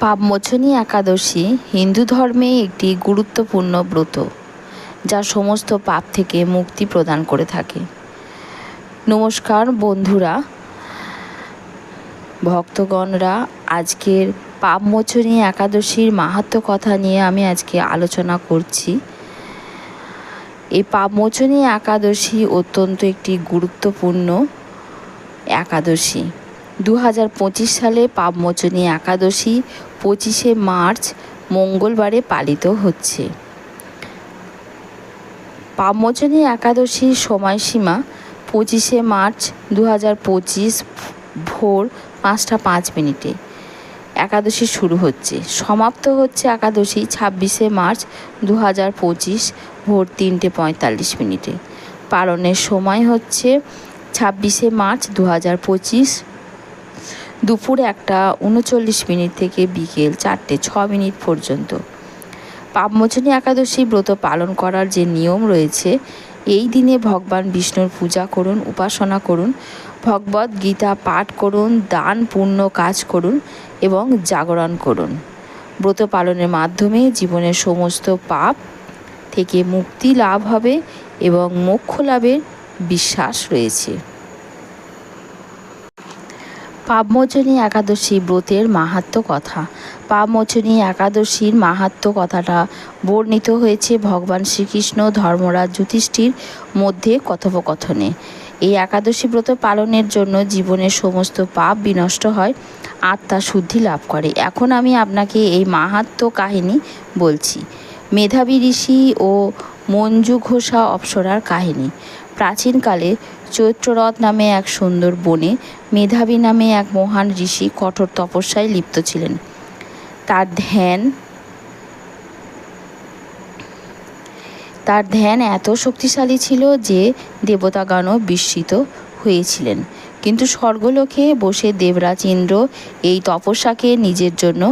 পাপমোচনী একাদশী হিন্দু ধর্মে একটি গুরুত্বপূর্ণ ব্রত, যা সমস্ত পাপ থেকে মুক্তি প্রদান করে থাকে। নমস্কার বন্ধুরা, ভক্তগণরা, আজকের পাপমোচনী একাদশীর মাহাত্ম্য কথা নিয়ে আমি আজকে আলোচনা করছি। এই পাপমোচনী একাদশী অত্যন্ত একটি গুরুত্বপূর্ণ একাদশী। দু হাজার পঁচিশ সালে পাপমোচনী একাদশী পঁচিশে মার্চ মঙ্গলবারে পালিত হচ্ছে। পাপমোচনী একাদশীর সময়সীমা পঁচিশে মার্চ দু হাজার পঁচিশ ভোর পাঁচটা পাঁচ মিনিটে। একাদশী শুরু হচ্ছে। সমাপ্ত হচ্ছে একাদশী ছাব্বিশে মার্চ দু হাজার পঁচিশ ভোর তিনটে পঁয়তাল্লিশ মিনিটে। পালনের সময় হচ্ছে ছাব্বিশে মার্চ দু হাজার পঁচিশ দুপুর একটা উনচল্লিশ মিনিট থেকে বিকেল চারটে, ছ মিনিট পর্যন্ত। পাপমোচনী একাদশী ব্রত পালন করার যে নিয়ম রয়েছে, এই দিনে ভগবান বিষ্ণুর পূজা করুন, উপাসনা করুন ভগবদ গীতা পাঠ করুন, দান পুণ্য কাজ করুন এবং জাগরণ করুন। ব্রত পালনের মাধ্যমে জীবনের সমস্ত পাপ থেকে মুক্তি লাভ হবে এবং মোক্ষ লাভের বিশ্বাস রয়েছে। পাপমোচনী একাদশী ব্রতের মাহাত্ম্য কথা। পাপমোচনী একাদশীর মাহাত্ম কথাটা বর্ণিত হয়েছে ভগবান শ্রীকৃষ্ণ ধর্মরাজ যুধিষ্ঠির মধ্যে কথোপকথনে। এই একাদশী ব্রত পালনের জন্য জীবনের সমস্ত পাপ বিনষ্ট হয়, আত্মা শুদ্ধি লাভ করে। এখন আমি আপনাকে এই মাহাত্ম্য কাহিনী বলছি। মেধাবী ঋষি ও মঞ্জু ঘোষা অপ্সরার কাহিনী। প্রাচীনকালে চৈত্ররথ নামে এক সুন্দর বনে মেধাবী নামে এক মহান ঋষি কঠোর তপস্যায় লিপ্ত ছিলেন। তার ধ্যান তার ধ্যান এত শক্তিশালী ছিল যে দেবতাগণও বিস্মিত হয়েছিলেন। কিন্তু স্বর্গলোকে বসে দেবরাজ ইন্দ্র এই তপস্যাকে নিজের জন্য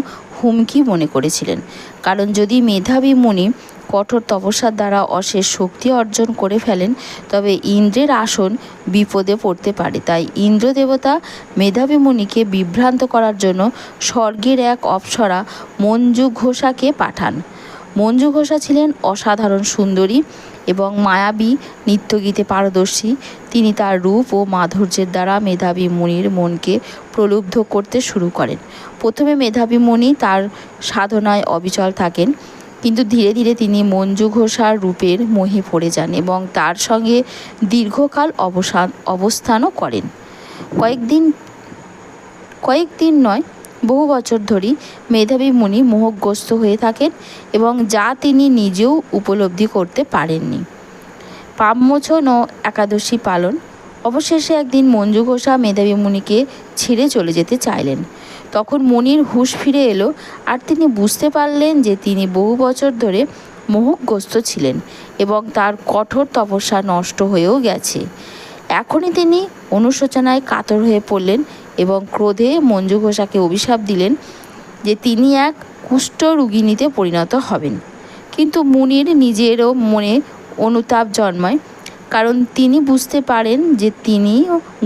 হুমকি মনে করেছিলেন। কারণ যদি মেধাবী মুনি কঠোর তপস্যার দ্বারা অশেষ শক্তি অর্জন করে ফেলেন, তবে ইন্দ্রের আসন বিপদে পড়তে পারে। তাই ইন্দ্র দেবতা মেধাবী মুনিকে বিভ্রান্ত করার জন্য স্বর্গের এক অপসরা মঞ্জু ঘোষাকে পাঠান। মঞ্জু ঘোষা ছিলেন অসাধারণ সুন্দরী এবং মায়াবী নৃত্যগীতে পারদর্শী। তিনি তার রূপ ও মাধুর্যের দ্বারা মেধাবী মুনির মনকে প্রলুব্ধ করতে শুরু করেন। প্রথমে মেধাবী মুনি তার সাধনায় অবিচল থাকেন, কিন্তু ধীরে ধীরে তিনি মঞ্জু ঘোষার রূপের মোহে পড়ে যান এবং তার সঙ্গে দীর্ঘকাল অবসান, অবস্থানও করেন। কয়েকদিন কয়েকদিন নয় বহু বছর ধরেই মেধাবী মুনি মোহগ্রস্ত হয়ে থাকেন এবং যা তিনি নিজেও উপলব্ধি করতে পারেননি। পাপমোচন ও একাদশী পালন অবশেষে একদিন মঞ্জু ঘোষা মেধাবী মুনিকে ছেড়ে চলে যেতে চাইলেন। তখন মনির হুঁশ ফিরে এলো আর তিনি বুঝতে পারলেন যে তিনি বহু বছর ধরে মোহগ্রস্ত ছিলেন এবং তার কঠোর তপস্যা নষ্ট হয়েও গেছে। এখনই তিনি অনুশোচনায় কাতর হয়ে পড়লেন এবং ক্রোধে মঞ্জু ঘোষাকে অভিশাপ দিলেন যে তিনি এক কুষ্ঠ রুগিনীতে পরিণত হবেন। কিন্তু মুনির নিজেরও মনে অনুতাপ জন্মায়, কারণ তিনি বুঝতে পারেন যে তিনি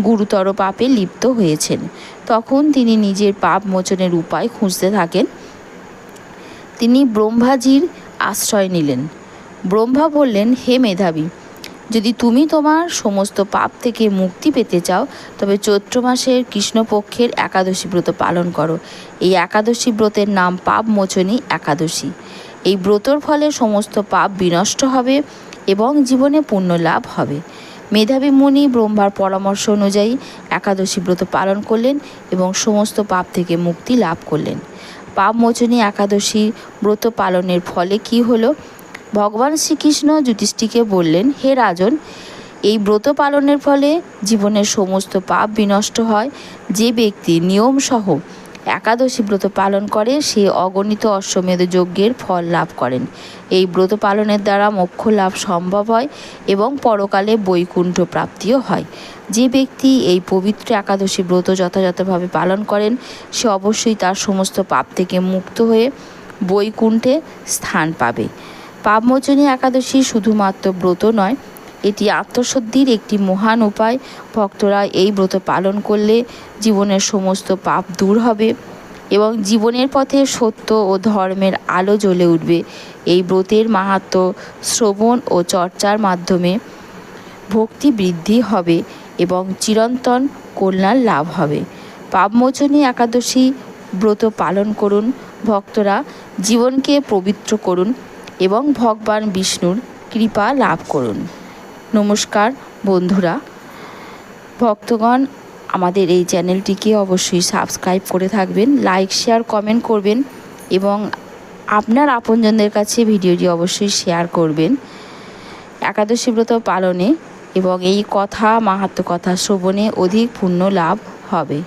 গুরুতর পাপে লিপ্ত হয়েছেন। তখন তিনি নিজের পাপ মোচনের উপায় খুঁজতে থাকেন। তিনি ব্রহ্মাজির আশ্রয় নিলেন। ব্রহ্মা বললেন, হে মেধাবী যদি তুমি তোমার সমস্ত পাপ থেকে মুক্তি পেতে চাও, তবে চৈত্র মাসের কৃষ্ণপক্ষের একাদশী ব্রত পালন করো। এই একাদশী ব্রতের নাম পাপ মোচনী একাদশী। এই ব্রতর ফলে সমস্ত পাপ বিনষ্ট হবে এবং জীবনে পুণ্য লাভ হবে। মেধাবী মুনি ব্রহ্মার পরামর্শ অনুযায়ী একাদশী ব্রত পালন করলেন এবং সমস্ত পাপ থেকে মুক্তি লাভ করলেন। পাপ মোচনী একাদশী ব্রত পালনের ফলে কি হলো? ভগবান শ্রীকৃষ্ণ যুধিষ্ঠিকে বললেন, হে রাজন, এই ব্রত পালনের ফলে জীবনের সমস্ত পাপ বিনষ্ট হয়। যে ব্যক্তি নিয়মসহ একাদশী ব্রত পালন করে, সে অগণিত অশ্বমেধ যজ্ঞের ফল লাভ করেন। এই ব্রত পালনের দ্বারা মোক্ষ লাভ সম্ভব হয় এবং পরকালে বৈকুণ্ঠ প্রাপ্তিও হয়। যে ব্যক্তি এই পবিত্র একাদশী ব্রত যথাযথভাবে পালন করেন, সে অবশ্যই তার সমস্ত পাপ থেকে মুক্ত হয়ে বৈকুণ্ঠে স্থান পাবে। পাপমোচনী একাদশী শুধুমাত্র ব্রত নয়, এটি আত্মশুদ্ধির একটি মহান উপায়। ভক্তরা এই ব্রত পালন করলে জীবনের সমস্ত পাপ দূর হবে এবং জীবনের পথে সত্য ও ধর্মের আলো জ্বলে উঠবে। এই ব্রতের মাহাত্ম শ্রবণ ও চর্চার মাধ্যমে ভক্তি বৃদ্ধি হবে এবং চিরন্তন কল্যাণ লাভ হবে। পাপমোচনী একাদশী ব্রত পালন করুন, ভক্তরা জীবনকে পবিত্র করুন। এবং ভগবান বিষ্ণুর কৃপা লাভ করুন। নমস্কার বন্ধুরা। ভক্তগণ, আমাদের এই চ্যানেলটিকে অবশ্যই সাবস্ক্রাইব করে থাকবেন, লাইক, শেয়ার, কমেন্ট করবেন এবং আপনার আপনজনদের কাছে ভিডিওটি অবশ্যই শেয়ার করবেন। একাদশী ব্রত পালনে এবং এই কথা মাহাত্ম কথা শ্রবণে অধিক পুণ্য লাভ হবে।